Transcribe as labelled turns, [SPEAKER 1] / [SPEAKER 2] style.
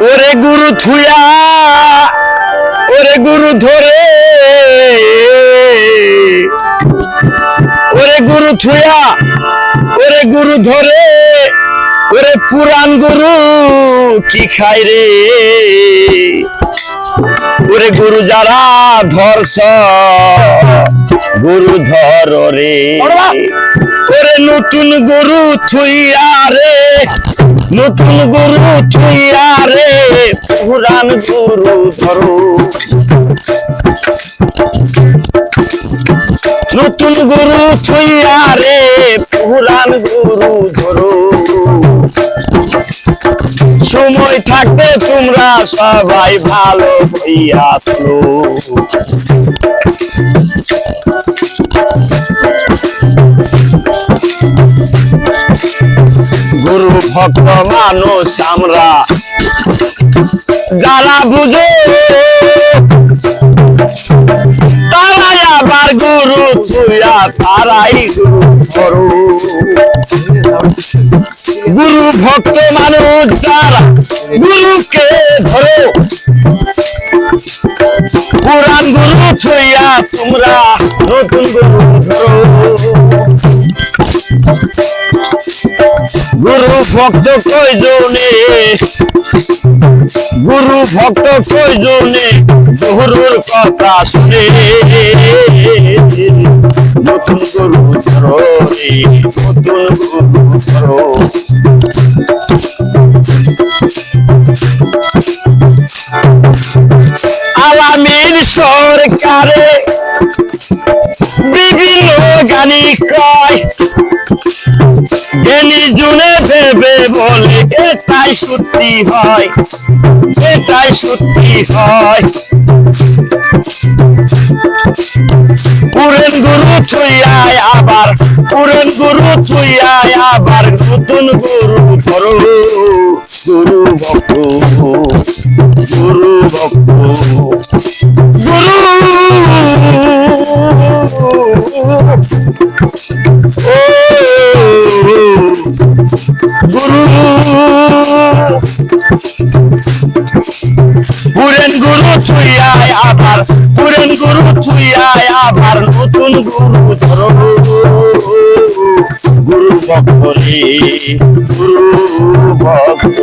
[SPEAKER 1] ওরে গুরু থুয়া ওরে গুরু ধরে। ওরে গুরু থুয়া ওরে গুরু ধরে। ওরে পুরান গুরু কি খাই রে? ওরে গুরু যারা ধরস গুরু ধর রে। ওরে নতুন গুরু থুইয়া রে। নতুন গুরু থুইয়া রে পুরান গুরু ধরো। নতুন গুরু থুইয়া রে পুরান গুরু ধরো। সময় থাকতে তোমরা সবাই ভালো হইয়াছো। গুরু ভক্ত মানুষ আমরা। যারা বুঝো। তারাই আবার গুরু ছুয়া তারাই গুরু গুরু ভক্ত মানুষ যারা গুরুকে ধরো। পুরান গুরু ছুইয়া তোমরা নতুন গুরু ধরো। গুরু ভক্ত কই কয়জনে? গুরু ভক্ত কই কয়জনে? গুরুর কথা শুনে। নতুন গুরু ধরো নতুন গুরু ধরো আলামিন সরকারে বিভিন্ন গানি জ্ঞানী জুনে ভেবে বলে, এটাই সত্যি হয়, এটাই সত্যি হয়। পুরেন গুরু ছুইয়ায় আবার পুরেন গুরু ছুইয়ায় আবার নতুন গুরু ধরো। গুরু ভক্ত গুরু ভক্ত পুরেন গুরু ছুইয়ায় আবার পুরেন গুরু ছুইয়ায় আবার নতুন গুরু ধরো গুরু ভক্ত গুরু ভক্ত